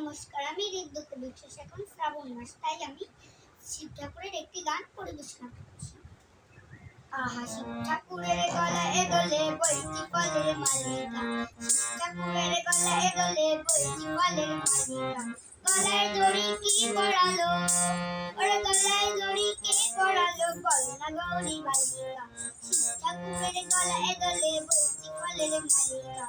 নমস্কার, আমি হৃদ্যকে বিশ্বাস এখন শ্রাবণ মাস, তাই আমি শিব ঠাকুরের একটি গান পরিবেশনা করছি। আহা, শিব ঠাকুরের গলায় দোলে বইটি ফলের মালিকা, শিব ঠাকুরের গলায় দোলে বইটি ফলের মালিকা, গলায় দড়ি কি পড়ালো ওরে গলায় দড়ি কে পড়ালো বল না গৌরী বালিকা, শিব ঠাকুরের গলায় দোলে বইটি ফলের মালিকা।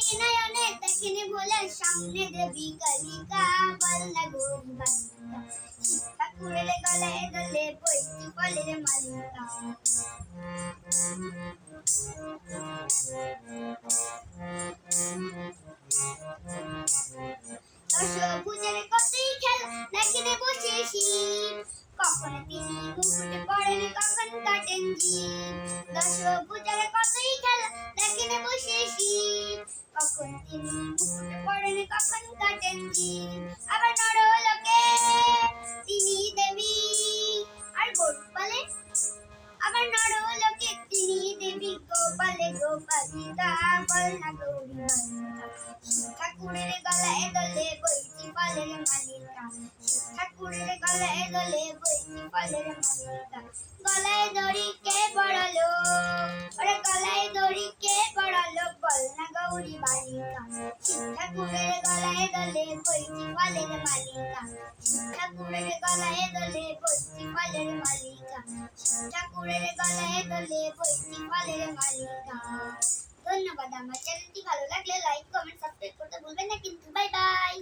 তাই ত্রিনয়নে দেখেন ভোলা সামনে দেবী কালিকা বল্লা গৌরী বালিকা শিব ঠাকুরের গলায় দলে বইটি ফলের মালিকা দশভুজের কতই খেলা দেখে বসে শিব কখন তিনি মুকুটে পড়েন কখন কাটেন জীব দশভুজের কখন তিনি পড়েন কখন কাটেন জীব আবার নরলোকে তিনি দেবী আর গোপালে আবার নরলোকে তিনি দেবী গোপালে গোপালিকা বলনা গৌরী ঠাকুরের গলায় দলে বইটি ফলের মালিকা ঠাকুরের গলায় দলে বইটি ফলের মালিকা গলায় দড়ি কে পড়ালো বলনা গৌরী বালিকা শিব ঠাকুরের গলায় দলে বইটি ফলের মালিকা শিব ঠাকুরের গলায় দলে বইটি ফলের মালিকা শিব ঠাকুরের গলায় দলে বইটি ফলের মালিকা ধন্যবাদ আমার চ্যানেলটি ভালো লাগলে লাইক কমেন্ট সাবস্ক্রাইব করতে ভুলবেন না কিন্তু বাই বাই